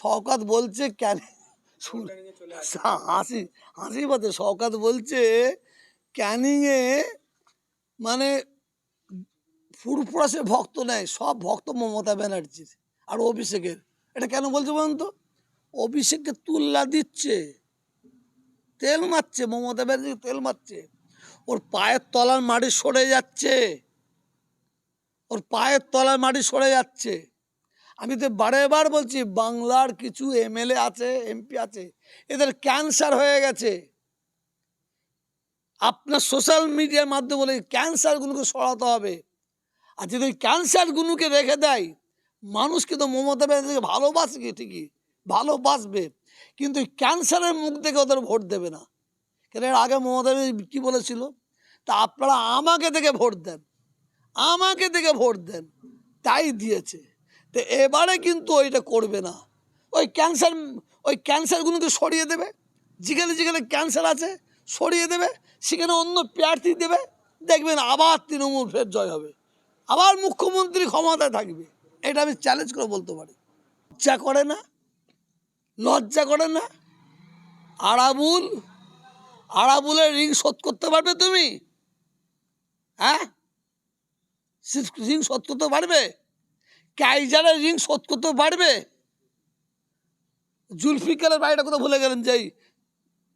শওকাত বলছে, কেন? হাসি হাসি পাচ্ছে শওকাত বলছে, ক্যানিংয়ে মানে ফুরফুরাসের ভক্ত নেয় সব ভক্ত মমতা ব্যানার্জির আর অভিষেকের। এটা কেন বলছে বলুন তো? অভিষেককে তুল্লা দিচ্ছে, তেল মারছে, মমতা ব্যানার্জি তেল মারছে। ওর পায়ের তলার মাটি সরে যাচ্ছে, ওর পায়ের তলার মাটি সরে যাচ্ছে। আমি তো বারে বার বলছি, বাংলার কিছু এমএলএ আছে, এমপি আছে, এদের ক্যান্সার হয়ে গেছে। আপনার সোশ্যাল মিডিয়ার মাধ্যমে বলে ক্যান্সারগুলোকে সরাতে হবে। আর যদি ওই ক্যান্সারগুলোকে রেখে দেয়, মানুষ কিন্তু মমতা ব্যানার্জিকে ভালোবাসে কি ঠিকই, ভালোবাসবে। কিন্তু ওই ক্যান্সারের মুখ থেকে ওদের ভোট দেবে না। কেন এর আগে মমতা ব্যানার্জি কী বলেছিল? তা আপনারা আমাকে থেকে ভোট দেন, আমাকে থেকে ভোট দেন, তাই দিয়েছে। তো এবারে কিন্তু ওইটা করবে না। ওই ক্যান্সার, ওই ক্যান্সারগুলোকে সরিয়ে দেবে। যেখানে যেখানে ক্যান্সার আছে, সরিয়ে দেবে। সেখানে অন্য প্রার্থী দেবে। দেখবেন আবার তৃণমূল ফের জয় হবে। আবার মুখ্যমন্ত্রী ক্ষমতায় থাকবে। এটা আমি চ্যালেঞ্জ করে বলতে পারি। লজ্জা করে না? লজ্জা করে না? আরাবুল, আরাবুলের ঋণ শোধ করতে পারবে তুমি? হ্যাঁ? ঋণ শোধ করতে পারবে? কাইজারের ঋণ শোধ করতে পারবে? জুলফিকারের ভাইটা কোথাও ভুলে গেলেন যে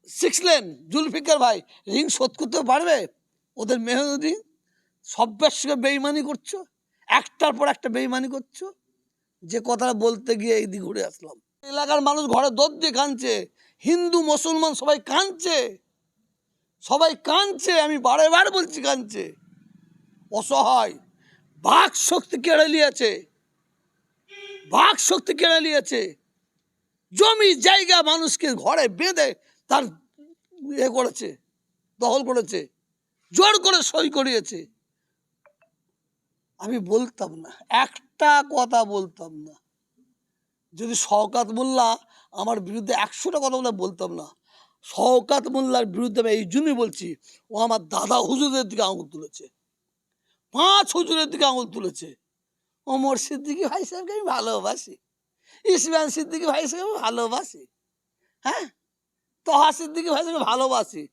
সিক্স লেন জুলফিকার ভাই ঋণ শোধ করতে পারবে? ওদের মেহনতি সব্যের সঙ্গে বেইমানি করছ? একটার পর একটা বেইমানি করছ? যে কথাটা বলতে গিয়ে এই ঘুরে আসলাম। এলাকার মানুষ ঘরে দোদ দিয়ে কাঁদছে, হিন্দু, মুসলমান সবাই কাঁদছে। সবাই কাঁদছে, আমি বারে বার বলছি কাঁদছে। অসহায়, বাক শক্তি কেড়ে নিয়েছে। বাক শক্তি কেড়ে নিয়েছে। জমি, জায়গা মানুষকে ঘরে বেঁধে তার ইয়ে করেছে, দখল করেছে, জোর করে সই করিয়েছে। আমি বলতাম না, একটা কথা বলতাম না। যদি শওকাত মোল্লা আমার বিরুদ্ধে একশোটা কথা বলে বলতাম না, শওকাত মোল্লার বিরুদ্ধে আমি এই জন্যই বলছি, ও আমার দাদা হুজুরের দিকে আঙুল তুলেছে, পাঁচ হুজুরের দিকে আঙুল তুলেছে। ওমর সিদ্দিকি ভাই সাহেবকে আমি ভালোবাসি। ইসমান সিদ্দিকি ভাই সাহেব ভালোবাসি। হ্যাঁ? তহা সিদ্দিকি ভাই সাহেবকে ভালোবাসি।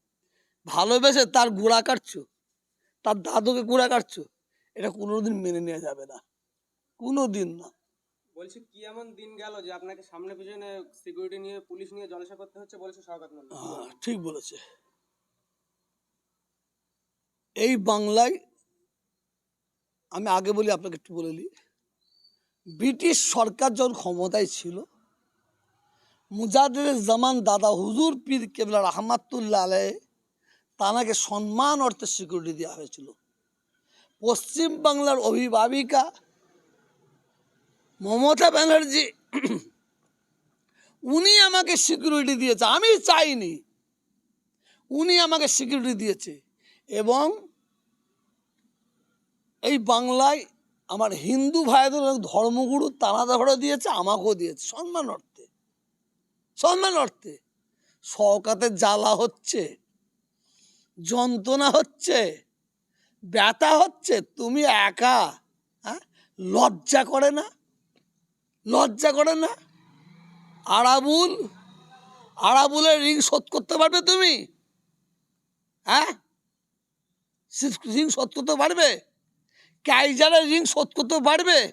ভালোবেসে তার গুড়া কাটছো। তার দাদুকে গুড়া কাটছো। এটা কোনোদিন মেনে নেওয়া যাবে না। কোনো দিন না। বলছি কি এমন দিন গেল যে আপনাকে সামনে পিছনে সিকিউরিটি নিয়ে পুলিশ নিয়ে জলসা করতে হচ্ছে বলছে সরকার হ্যাঁ, ঠিক বলেছে। এই বাংলায় আমি আগে বলি, আপনাকে একটু বলে নিই ব্রিটিশ সরকার যখন ক্ষমতায় ছিল মুজাদের জামান দাদা হুজুর পীর কেবলা রহমাতুল্লাহ আলাই তানাকে সম্মান অর্থে সিকিউরিটি দেওয়া হয়েছিল। পশ্চিম বাংলার অভিভাবিকা মমতা ব্যানার্জি, উনি আমাকে সিকিউরিটি দিয়েছে। আমি চাইনি, উনি আমাকে সিকিউরিটি দিয়েছে। এবং এই বাংলায় আমার হিন্দু ভাইদের ধর্মগুরু তানাদা ভরে দিয়েছে, আমাকেও দিয়েছে। সম্মান অর্থে। সম্মান অর্থে। শওকাতের জ্বালা হচ্ছে, যন্ত্রণা হচ্ছে, ব্যথা হচ্ছে, তুমি একা হ্যাঁ? লজ্জা করে না? লজ্জা করে না? আরাবুল, আরাবুলের ঋণ শোধ করতে পারবে তুমি? হ্যাঁ? ঋণ শোধ করতে পারবে? কাইজারের ঋণ শোধ করতে পারবে?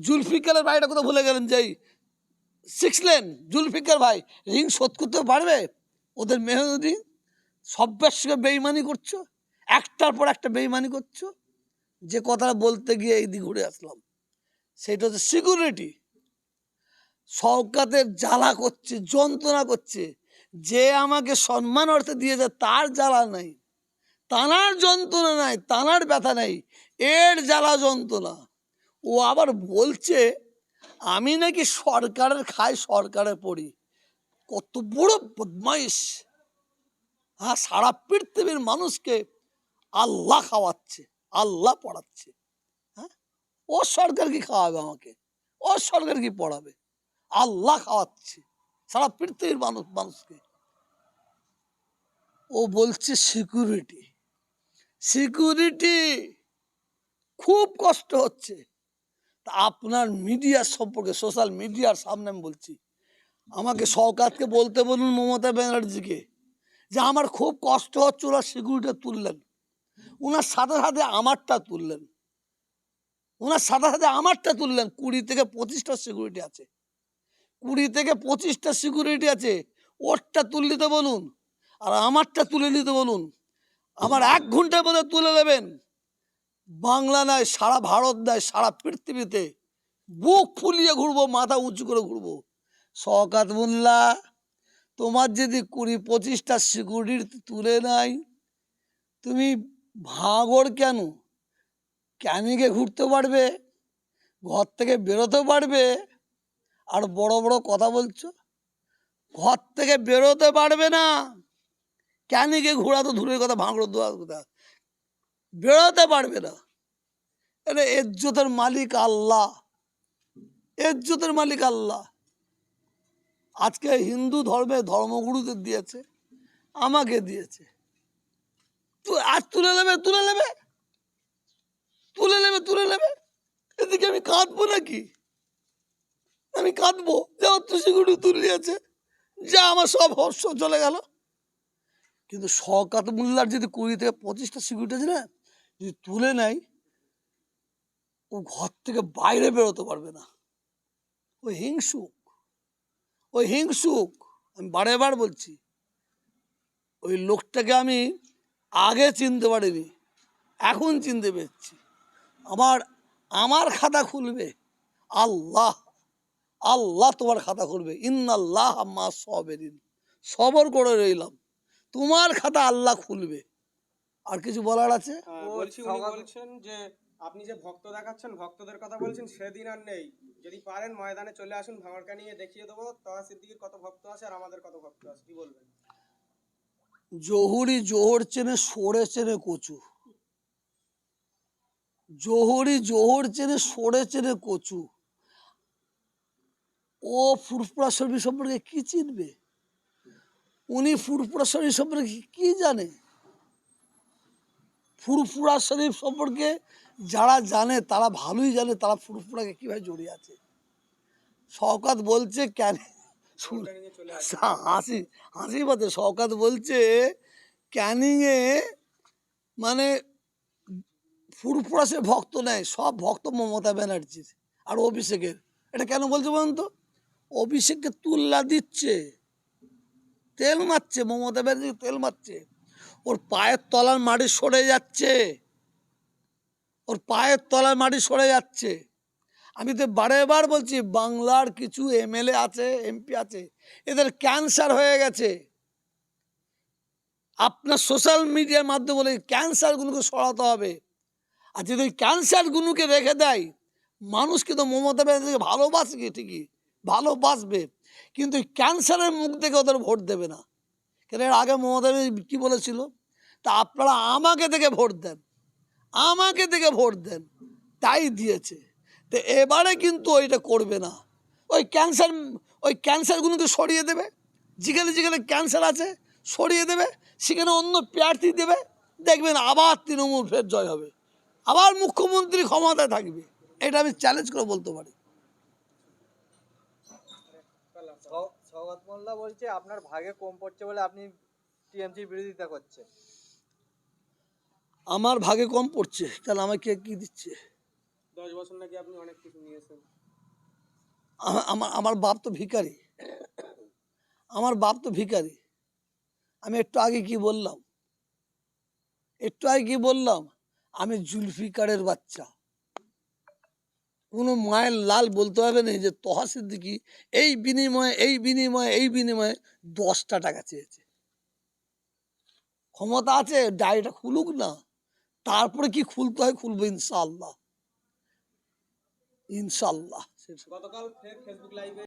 জুলফিকারের ভাইটা কোথাও ভুলে গেলেন যে সিক্স লেন জুলফিকার ভাই ঋণ শোধ করতে পারবে? ওদের মেহনতি সব্যের সঙ্গে বেইমানি করছ? একটার পর একটা বেইমানি করছ? যে কথাটা বলতে গিয়ে এই দিক ঘুরে আসলাম। সেটা হচ্ছে সিকিউরিটি শওকাতের জ্বালা করছে, যন্ত্রণা করছে। যে আমাকে সম্মান অর্থে দিয়েছে, তার জ্বালা নাই। তানার যন্ত্রণা নাই, তানার ব্যথা নাই, এর জ্বালা যন্ত্রণা। ও আবার বলছে, আমি নাকি সরকারের খাই সরকারে পড়ি। কত বড় বদমাইশ। হ্যাঁ সারা পৃথিবীর মানুষকে আল্লাহ খাওয়াচ্ছে, আল্লাহ পড়াচ্ছে। হ্যাঁ ও সরকার কি খাওয়াবে আমাকে? ও সরকার কি পড়াবে? আল্লাহ খাওয়াচ্ছে সারা পৃথিবীর মানুষ, মানুষকে। ও বলছে সিকিউরিটি সিকিউরিটি খুব কষ্ট হচ্ছে। তা আপনার মিডিয়ার সম্পর্কে, সোশ্যাল মিডিয়ার সামনে আমি বলছি, আমাকে সরকারকে বলতে বলুন মমতা ব্যানার্জিকে, যে আমার খুব কষ্ট হচ্ছে ওরা সিকিউরিটি তুললেন। ওনার সাথে সাথে আমারটা তুললেন। ওনার সাথে সাথে আমারটা তুললেন। কুড়ি থেকে পঁচিশটা সিকিউরিটি আছে। কুড়ি থেকে পঁচিশটা সিকিউরিটি আছে। ওরটা তুলে দিতে বলুন। আর আমারটা তুলে নিতে বলুন। আমার এক ঘণ্টার মধ্যে তুলে নেবেন বাংলা নয়, সারা ভারত নয়, সারা পৃথিবীতে। বুক ফুলিয়ে ঘুরবো, মাথা উঁচু করে ঘুরবো। শওকাত মোল্লা, তোমার যদি কুড়ি পঁচিশটা সিকিউরিটি তুলে নাই তুমি ভাঙড় কেন? ক্যানিকে ঘুরতে পারবে? ঘর থেকে বেরোতে পারবে? আর বড় বড় কথা বলছো? ঘর থেকে বেরোতে পারবে না। ক্যানিকে ঘোড়া তো দূরের কথা ভাঙড় দেওয়ার কথা? বেরোতে পারবে না। এটা এজ্জতের মালিক আল্লাহ। এজ্জতের মালিক আল্লাহ। আজকে হিন্দু ধর্মে ধর্মগুরুদের দিয়েছে, আমাকে দিয়েছে। আজ তুলে নেবে তুলে নেবে? তুলে নেবে তুলে নেবে? এদিকে আমি কাঁদবো নাকি? আমি কাঁদবো। যে অত্রিগুড়ি তুলিয়েছে, যা আমার সব হর্ষ চলে গেল। কিন্তু শকাত মোল্লার যদি কুড়ি থেকে পঁচিশটা সিকিউরিটি আছে না, যদি তুলে নেয়, ও ঘর থেকে বাইরে বেরোতে পারবে না। ও হিংসুক, ওই হিংসুক, আমি বারে বার বলছি, ওই লোকটাকে আমি আগে চিনতে পারিনি, এখন চিনতে পেরেছি। আমার আমার খাতা খুলবে, আল্লাহ আল্লাহ তোমার খাতা খুলবে, ইন্নাল্লাহ মা সবেরিন, সবর করে রইলাম। তোমার খাতা আল্লাহ খুলবে। আর কিছু বলার আছে? বলছি উনি বলছেন যে আপনি যে ভক্ত দেখাচ্ছেন ভক্তদের কথা বলছেন সেদিন আর নেই। যদি পারেন ময়দানে চলে আসুন ভাঙড়কা নিয়ে দেখিয়ে দেবো তহা সিদ্দিকির কত ভক্ত আছে আর আমাদের কত ভক্ত আছে কি বলবেন? জহুরি জোহর চেনে সরে চেনে কচু। জহুরি জোহর চেনে সরে চেনে কচু। ও ফুরফুরা শরীফ সম্পর্কে কি চিনবে? উনি ফুরফুরা শরীফ সম্পর্কে কি- জানে? ফুরফুরা শরীফ সম্পর্কে যারা জানে, তারা ভালোই জানে, তারা ফুরফুরাকে কীভাবে জড়িয়ে আছে। শওকাত বলছে, কেন হাসি হাসি পাতে শওকাত বলছে, ক্যানিংয়ে মানে ফুরফুরা সে ভক্ত নেয় সব ভক্ত মমতা ব্যানার্জির আর অভিষেকের। এটা কেন বলছে বলুন তো? অভিষেককে তুল্লা দিচ্ছে। তেল মারছে, মমতা ব্যানার্জি তেল মারছে। ওর পায়ের তলার মাটি সরে যাচ্ছে। ওর পায়ের তলার মাটি সরে যাচ্ছে। আমি তো বারে বার বলছি, বাংলার কিছু এমএলএ আছে, এমপি আছে, এদের ক্যান্সার হয়ে গেছে। আপনার সোশ্যাল মিডিয়ার মাধ্যমে বলে ক্যান্সারগুলোকে সরাতে হবে। আর যদি ওই ক্যান্সারগুলোকে রেখে দেয় মানুষ কিন্তু মমতা ব্যানার্জিকে ভালোবাসে কি ঠিকই, ভালোবাসবে। কিন্তু ক্যান্সারের মুখ থেকে ওদের ভোট দেবে না। কেন এর আগে মমতা কী বলেছিল? তা আপনারা আমাকে দেখে ভোট দেন। আমাকে দেখে ভোট দেন। তাই দিয়েছে। তো এবারে কিন্তু ওইটা করবে না। ওই ক্যান্সার, ওই ক্যান্সারগুলোকে সরিয়ে দেবে। যেখানে যেখানে ক্যান্সার আছে, সরিয়ে দেবে। সেখানে অন্য প্রার্থী দেবে। দেখবেন আবার তৃণমূল ফের জয় হবে। আবার মুখ্যমন্ত্রী ক্ষমতায় থাকবে। এটা আমি চ্যালেঞ্জ করে বলতে পারি। সৌগত মোল্লা বলছে আপনার ভাগে কম পড়ছে বলে আপনি টিএমসির বিরোধিতা করছেন। আমার ভাগে কম পড়ছে তাহলে আমাকে কি দিচ্ছে? দশ বছর নাকি আপনি অনেক কিছু নিয়েছেন। আমা- আমার আমার বাপ তো ভিখারি। আমার বাপ তো ভিখারি। আমি একটু আগে কি বললাম? একটু আগে কি বললাম? আমি জুলফিকারের বাচ্চা। কোনো মায়ের লাল বলতে হবে না যে তহা সিদ্দিকি, এই বিনিময়ে এই বিনিময়ে এই বিনিময়ে দশটা টাকা চেয়েছে। ক্ষমতা আছে, ডায়েরিটা খুলুক না, তারপরে কি খুলতে হয় খুলবো ইনশাল্লাহ ইনশাল্লাহ গতকাল ফেসবুক লাইভে